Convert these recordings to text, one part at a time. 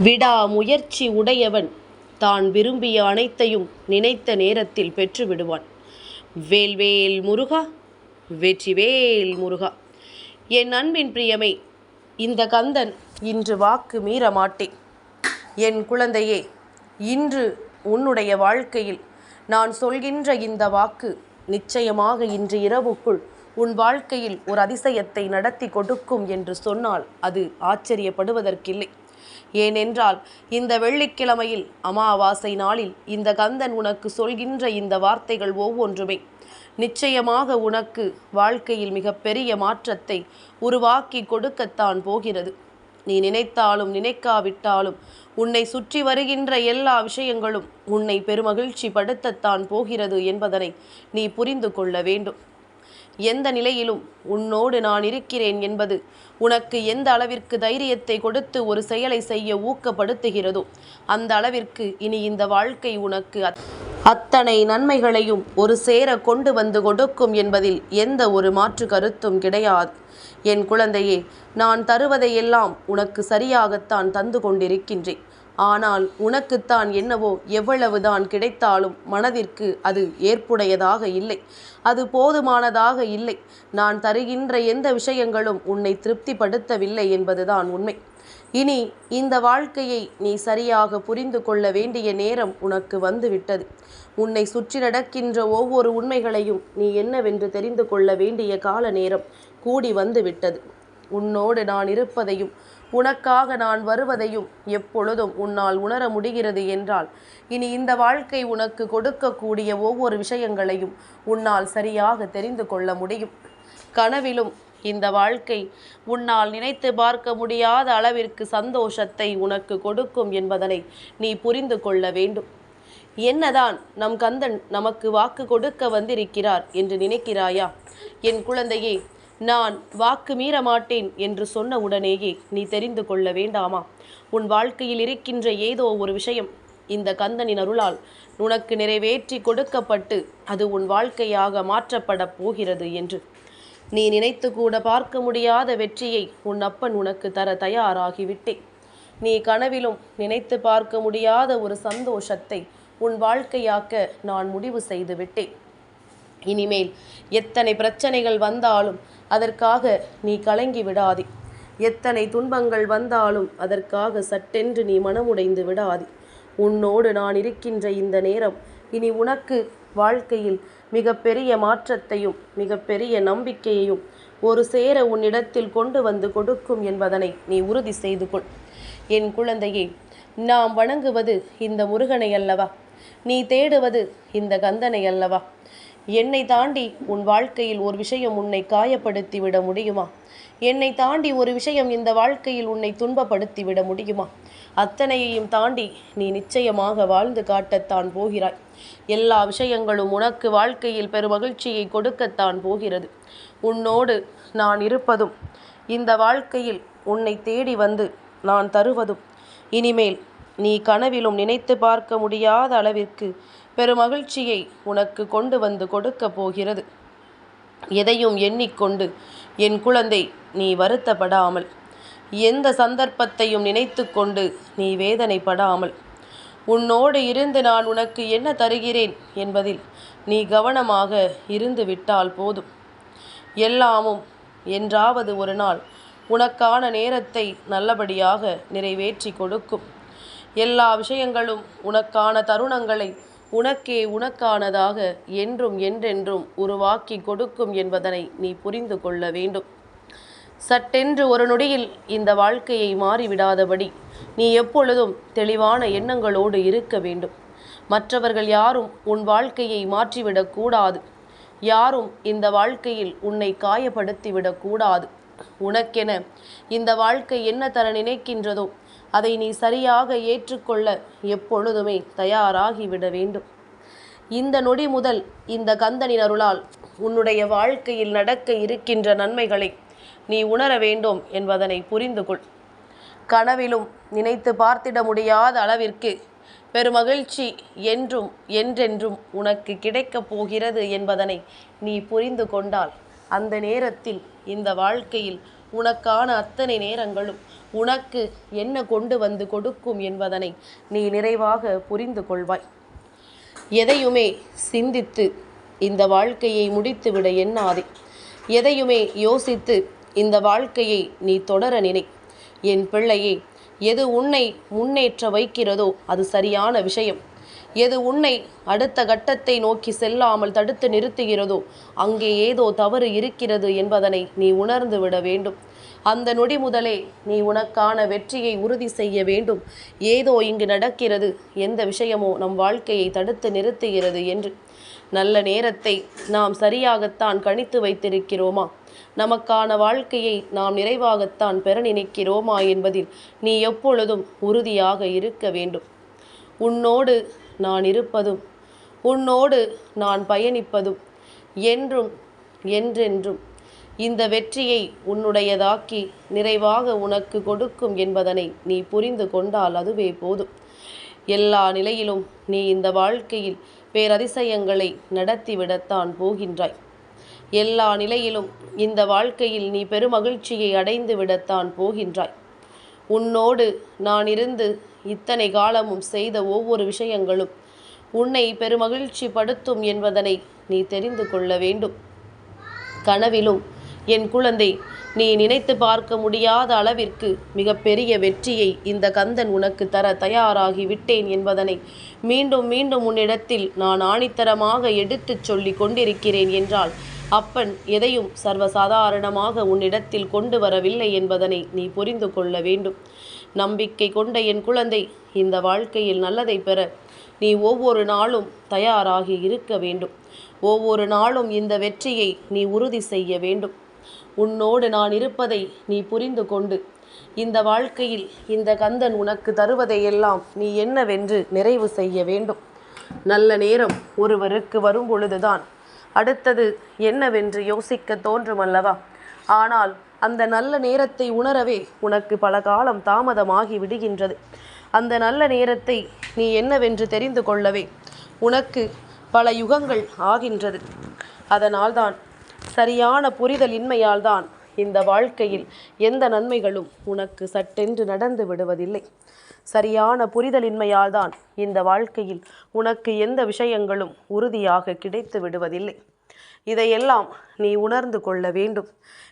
விடாமுயற்சி உடையவன் தான் விரும்பிய அனைத்தையும் நினைத்த நேரத்தில் பெற்று விடுவான் வேல்வேல் முருகா வெற்றிவேல் முருகா. என் அன்பின் பிரியமே இந்த கந்தன் இன்று வாக்கு மீற மாட்டேன் என் குழந்தையே இன்று உன்னுடைய வாழ்க்கையில் நான் சொல்கின்ற இந்த வாக்கு நிச்சயமாக இன்று இரவுக்குள் உன் வாழ்க்கையில் ஒரு அதிசயத்தை நடத்தி கொடுக்கும் என்று சொன்னால் அது ஆச்சரியப்படுவதற்கில்லை. ஏனென்றால் இந்த வெள்ளிக்கிழமையில் அமாவாசை நாளில் இந்த கந்தன் உனக்கு சொல்கின்ற இந்த வார்த்தைகள் ஒவ்வொன்றுமே. நிச்சயமாக உனக்கு வாழ்க்கையில் மிகப்பெரிய மாற்றத்தை உருவாக்கி கொடுக்கத்தான் போகிறது. நீ நினைத்தாலும் நினைக்காவிட்டாலும் உன்னை சுற்றி வருகின்ற எல்லா விஷயங்களும் உன்னை பெருமகிழ்ச்சி படுத்தத்தான் போகிறது என்பதனை நீ புரிந்து கொள்ள வேண்டும். எந்த நிலையிலும் உன்னோடு நான் இருக்கிறேன் என்பது உனக்கு எந்த அளவிற்கு தைரியத்தை கொடுத்து ஒரு செயலை செய்ய ஊக்கப்படுத்துகிறதோ அந்த அளவிற்கு இனி இந்த வாழ்க்கை உனக்கு அத்தனை நன்மைகளையும் ஒரு சேர கொண்டு வந்து கொடுக்கும் என்பதில் எந்த ஒரு மாற்று கருத்தும் கிடையாது. என் குழந்தையே நான் தருவதையெல்லாம் உனக்கு சரியாகத்தான் தந்து கொண்டிருக்கின்றேன். ஆனால் உனக்குத்தான் என்னவோ எவ்வளவுதான் கிடைத்தாலும் மனதிற்கு அது ஏற்புடையதாக இல்லை. அது போதுமானதாக இல்லை. நான் தருகின்ற எந்த விஷயங்களும் உன்னை திருப்திப்படுத்தவில்லை என்பதுதான் உண்மை. இனி இந்த வாழ்க்கையை நீ சரியாக புரிந்து கொள்ள வேண்டிய நேரம் உனக்கு வந்துவிட்டது. உன்னை சுற்றி நடக்கின்ற ஒவ்வொரு உண்மைகளையும் நீ என்னவென்று தெரிந்து கொள்ள வேண்டிய கால நேரம் கூடி வந்துவிட்டது. உன்னோடு நான் இருப்பதையும் உனக்காக நான் வருவதையும் எப்பொழுதும் உன்னால் உணர முடிகிறது என்றால் இனி இந்த வாழ்க்கை உனக்கு கொடுக்கக்கூடிய ஒவ்வொரு விஷயங்களையும் உன்னால் சரியாக தெரிந்து கொள்ள முடியும். கனவிலும் இந்த வாழ்க்கை உன்னால் நினைத்து பார்க்க முடியாத அளவிற்கு சந்தோஷத்தை உனக்கு கொடுக்கும் என்பதனை நீ புரிந்து கொள்ள வேண்டும். என்னதான் நம் கந்தன் நமக்கு வாக்கு கொடுக்க வந்திருக்கிறார் என்று நினைக்கிறாயா? என் குழந்தையே நான் வாக்கு மீற மாட்டேன் என்று சொன்ன உடனேயே நீ தெரிந்து கொள்ள வேண்டாமா? உன் வாழ்க்கையில் இருக்கின்ற ஏதோ ஒரு விஷயம் இந்த கந்தனின் அருளால் உனக்கு நிறைவேற்றி கொடுக்கப்பட்டு அது உன் வாழ்க்கையாக மாற்றப்பட போகிறது என்று. நீ நினைத்து கூட பார்க்க முடியாத வெற்றியை உன் அப்பன் உனக்கு தர தயாராகிவிட்டேன் நீ கனவிலும் நினைத்து பார்க்க முடியாத ஒரு சந்தோஷத்தை உன் வாழ்க்கையாக்க நான் முடிவு செய்து விட்டேன். இனிமேல் எத்தனை பிரச்சனைகள் வந்தாலும் அதற்காக நீ கலங்கி விடாதே. எத்தனை துன்பங்கள் வந்தாலும் அதற்காக சட்டென்று நீ மனமுடைந்து விடாதே. உன்னோடு நான் இருக்கின்ற இந்த நேரம் இனி உனக்கு வாழ்க்கையில் மிகப்பெரிய மாற்றத்தையும் மிகப்பெரிய நம்பிக்கையையும் ஒரு சேர உன்னிடத்தில் கொண்டு வந்து கொடுக்கும் என்பதனை நீ உறுதி செய்து கொள். என் குழந்தையே நாம் வணங்குவது இந்த முருகனை அல்லவா? நீ தேடுவது இந்த கந்தனை அல்லவா? என்னை தாண்டி உன் வாழ்க்கையில் ஒரு விஷயம் உன்னை காயப்படுத்தி விட முடியுமா? என்னை தாண்டி ஒரு விஷயம் இந்த வாழ்க்கையில் உன்னை துன்பப்படுத்தி விட முடியுமா? அத்தனையையும் தாண்டி நீ நிச்சயமாக வாழ்ந்து காட்டத்தான் போகிறாய். எல்லா விஷயங்களும் உனக்கு வாழ்க்கையில் பெருமகிழ்ச்சியை கொடுக்கத்தான் போகிறது. உன்னோடு நான் இருப்பதும் இந்த வாழ்க்கையில் உன்னை தேடி வந்து நான் தருவதும் இனிமேல் நீ கனவிலும் நினைத்து பார்க்க முடியாத அளவிற்கு பெருமகிழ்ச்சியை உனக்கு கொண்டு வந்து கொடுக்க போகிறது. எதையும் எண்ணிக்கொண்டு என் குழந்தை நீ வருத்தப்படாமல் எந்த சந்தர்ப்பத்தையும் நினைத்து கொண்டு நீ வேதனைப்படாமல் உன்னோடு இருந்து நான் உனக்கு என்ன தருகிறேன் என்பதில் நீ கவனமாக இருந்து விட்டால் போதும். எல்லாமும் என்றாவது ஒரு நாள் உனக்கான நேரத்தை நல்லபடியாக நிறைவேற்றி கொடுக்கும். எல்லா விஷயங்களும் உனக்கான தருணங்களை உனக்கே உனக்கானதாக என்றும் என்றென்றும் உருவாக்கி கொடுக்கும் என்பதனை நீ புரிந்து கொள்ள வேண்டும். சட்டென்று ஒரு நொடியில் இந்த வாழ்க்கையை மாறிவிடாதபடி நீ எப்பொழுதும் தெளிவான எண்ணங்களோடு இருக்க வேண்டும். மற்றவர்கள் யாரும் உன் வாழ்க்கையை மாற்றிவிடக்கூடாது யாரும் இந்த வாழ்க்கையில் உன்னை காயப்படுத்திவிடக்கூடாது உனக்கென இந்த வாழ்க்கை என்ன தர நினைக்கின்றதோ அதை நீ சரியாக ஏற்றுக்கொள்ள எப்பொழுதுமே தயாராகிவிட வேண்டும். இந்த நொடி முதல் இந்த கந்தனின் அருளால் உன்னுடைய வாழ்க்கையில் நடக்க இருக்கின்ற நன்மைகளை நீ உணர வேண்டும் என்பதனை புரிந்து கொள் கனவிலும் நினைத்து பார்த்திட முடியாத அளவிற்கு பெருமகிழ்ச்சி என்றும் என்றென்றும் உனக்கு கிடைக்கப் போகிறது என்பதனை நீ புரிந்து கொண்டால் அந்த நேரத்தில் இந்த வாழ்க்கையில் உனக்கான அத்தனை நேரங்களும் உனக்கு என்ன கொண்டு வந்து கொடுக்கும் என்பதனை நீ நிறைவாக புரிந்து கொள்வாய். எதையுமே சிந்தித்து இந்த வாழ்க்கையை முடித்துவிட எண்ணாதே. எதையுமே யோசித்து இந்த வாழ்க்கையை நீ தொடர நினை. என் பிள்ளையே எது உன்னை முன்னேற்ற வைக்கிறதோ அது சரியான விஷயம். எது உன்னை அடுத்த கட்டத்தை நோக்கி செல்லாமல் தடுத்து நிறுத்துகிறதோ அங்கே ஏதோ தவறு இருக்கிறது என்பதனை நீ உணர்ந்து விட வேண்டும். அந்த நொடி முதலே நீ உனக்கான வெற்றியை உறுதி செய்ய வேண்டும். ஏதோ இங்கு நடக்கிறது எந்த விஷயமோ நம் வாழ்க்கையை தடுத்து நிறுத்துகிறது என்று. நல்ல நேரத்தை நாம் சரியாகத்தான் கணித்து வைத்திருக்கிறோமா? நமக்கான வாழ்க்கையை நாம் நிறைவாகத்தான் பெற நினைக்கிறோமா என்பதில் நீ எப்பொழுதும் உறுதியாக இருக்க வேண்டும். உன்னோடு நான் இருப்பதும் உன்னோடு நான் பயணிப்பதும் என்றும் என்றென்றும். இந்த வெற்றியை உன்னுடையதாக்கி நிறைவாக உனக்கு கொடுக்கும் என்பதனை நீ புரிந்து கொண்டால் அதுவே போதும். எல்லா நிலையிலும் நீ இந்த வாழ்க்கையில் பேரதிசயங்களை நடத்திவிடத்தான் போகின்றாய். எல்லா நிலையிலும் இந்த வாழ்க்கையில் நீ பெருமகிழ்ச்சியை அடைந்து விடத்தான் போகின்றாய். உன்னோடு நான் இருந்து இத்தனை காலமும் செய்த ஒவ்வொரு விஷயங்களும் உன்னை பெருமகிழ்ச்சி படுத்தும் என்பதனை நீ தெரிந்து கொள்ள வேண்டும். கனவிலும் என் குழந்தை நீ நினைத்து பார்க்க முடியாத அளவிற்கு மிகப்பெரிய வெற்றியை இந்த கந்தன் உனக்கு தர தயாராகி விட்டேன் என்பதனை மீண்டும் மீண்டும் உன்னிடத்தில் நான் ஆணித்தரமாக எடுத்துச் சொல்லி கொண்டிருக்கிறேன் என்றால் அப்பன் எதையும் சர்வசாதாரணமாக உன்னிடத்தில் கொண்டு வரவில்லை என்பதனை நீ புரிந்து கொள்ள வேண்டும். நம்பிக்கை கொண்ட என் குழந்தை இந்த வாழ்க்கையில் நல்லதை பெற நீ ஒவ்வொரு நாளும் தயாராகி இருக்க வேண்டும். ஒவ்வொரு நாளும் இந்த வெற்றியை நீ உறுதி செய்ய வேண்டும். உன்னோடு நான் இருப்பதை நீ புரிந்து கொண்டு இந்த வாழ்க்கையில் இந்த கந்தன் உனக்கு தருவதையெல்லாம் நீ என்னவென்று நிறைவு செய்ய வேண்டும். நல்ல நேரம் ஒருவருக்கு வரும் பொழுதுதான் அடுத்தது என்னவென்று யோசிக்க தோன்றும் அல்லவா ஆனால் அந்த நல்ல நேரத்தை உணரவே உனக்கு பல காலம் தாமதமாகி விடுகின்றது. அந்த நல்ல நேரத்தை நீ என்னவென்று தெரிந்து கொள்ளவே உனக்கு பல யுகங்கள் ஆகின்றது. அதனால்தான் சரியான புரிதலின்மையால் தான் இந்த வாழ்க்கையில் எந்த நன்மைகளும் உனக்கு சட்டென்று நடந்து விடுவதில்லை. சரியான புரிதலின்மையால் தான் இந்த வாழ்க்கையில் உனக்கு எந்த விஷயங்களும் உறுதியாக கிடைத்து விடுவதில்லை. இதையெல்லாம் நீ உணர்ந்து கொள்ள வேண்டும்.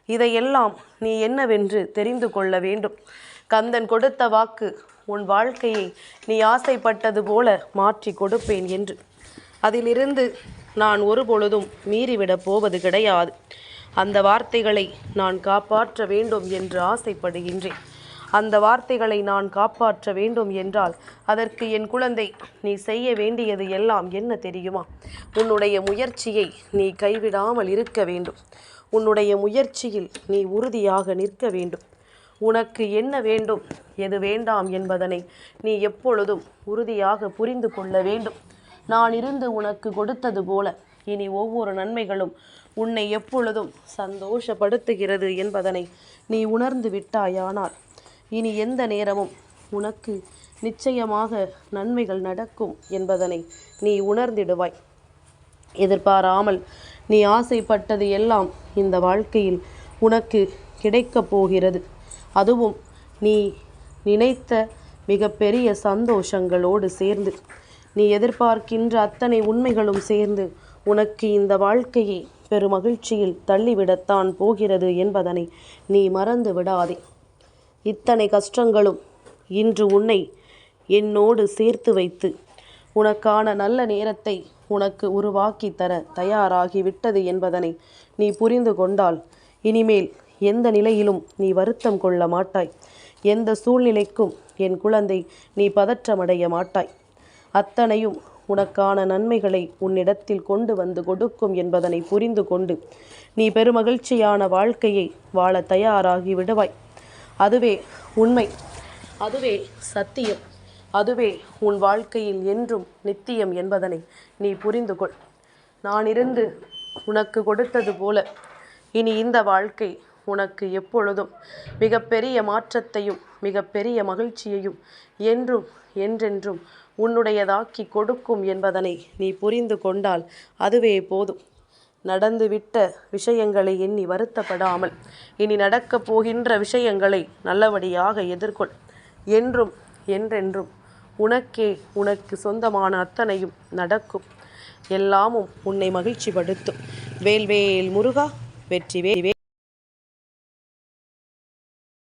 இதையெல்லாம் நீ என்னவென்று தெரிந்து கொள்ள வேண்டும். கந்தன் கொடுத்த வாக்கு உன் வாழ்க்கையை நீ ஆசைப்பட்டது போல மாற்றி கொடுப்பேன் என்று. அதிலிருந்து நான் ஒருபொழுதும் மீறிவிடப் போவது கிடையாது. அந்த வார்த்தைகளை நான் காப்பாற்ற வேண்டும் என்று ஆசைப்படுகின்றேன். அந்த வார்த்தைகளை நான் காப்பாற்ற வேண்டும் என்றால் அதற்கு என் குழந்தை நீ செய்ய வேண்டியது எல்லாம் என்ன தெரியுமா? உன்னுடைய முயற்சியை நீ கைவிடாமல் இருக்க வேண்டும். உன்னுடைய முயற்சியில் நீ உறுதியாக நிற்க வேண்டும். உனக்கு என்ன வேண்டும்? எது வேண்டாம் என்பதனை நீ எப்பொழுதும் உறுதியாக புரிந்து கொள்ள வேண்டும். நான் இருந்து உனக்கு கொடுத்தது போல இனி ஒவ்வொரு நன்மைகளும் உன்னை எப்பொழுதும் சந்தோஷப்படுத்துகிறது என்பதனை நீ உணர்ந்து விட்டாயானால் இனி எந்த நேரமும் உனக்கு நிச்சயமாக நன்மைகள் நடக்கும் என்பதனை நீ உணர்ந்திடுவாய். எதிர்பாராமல் நீ ஆசைப்பட்டது எல்லாம் இந்த வாழ்க்கையில் உனக்கு கிடைக்கப் போகிறது. அதுவும் நீ நினைத்த மிகப்பெரிய சந்தோஷங்களோடு சேர்ந்து. நீ எதிர்பார்க்கின்ற அத்தனை உண்மைகளும் சேர்ந்து உனக்கு இந்த வாழ்க்கையை பெருமகிழ்ச்சியில் தள்ளிவிடத்தான் போகிறது என்பதனை நீ மறந்து விடாதே இத்தனை கஷ்டங்களும் இன்று உன்னை என்னோடு சேர்த்து வைத்து உனக்கான நல்ல நேரத்தை உனக்கு உருவாக்கி தர தயாராகி விட்டது என்பதனை நீ புரிந்து கொண்டால் இனிமேல் எந்த நிலையிலும் நீ வருத்தம் கொள்ள மாட்டாய். எந்த சூழ்நிலைக்கும் என் குழந்தை நீ பதற்றமடைய மாட்டாய். அத்தனையும் உனக்கான நன்மைகளை உன்னிடத்தில் கொண்டு வந்து கொடுக்கும் என்பதனை புரிந்து கொண்டு நீ பெருமகிழ்ச்சியான வாழ்க்கையை வாழ தயாராகி விடுவாய். அதுவே உண்மை. அதுவே சத்தியம். அதுவே உன் வாழ்க்கையில் என்றும் நித்தியம் என்பதனை நீ புரிந்து கொள். நான் இருந்து உனக்கு கொடுத்தது போல. இனி இந்த வாழ்க்கை உனக்கு எப்பொழுதும் மிகப்பெரிய மாற்றத்தையும் மிகப்பெரிய மகிழ்ச்சியையும் என்றும் என்றென்றும் உன்னுடையதாக்கி கொடுக்கும் என்பதனை நீ புரிந்து கொண்டால் அதுவே போதும். நடந்துவிட்ட விஷயங்களை எண்ணி வருத்தப்படாமல் இனி நடக்கப் போகின்ற விஷயங்களை நல்லபடியாக எதிர்கொள். என்றும் என்றென்றும் உனக்கே உனக்கு சொந்தமான அத்தனையும் நடக்கும். எல்லாமும் உன்னை மகிழ்ச்சிப்படுத்தும். வேல்வேல் முருகா வெற்றி வே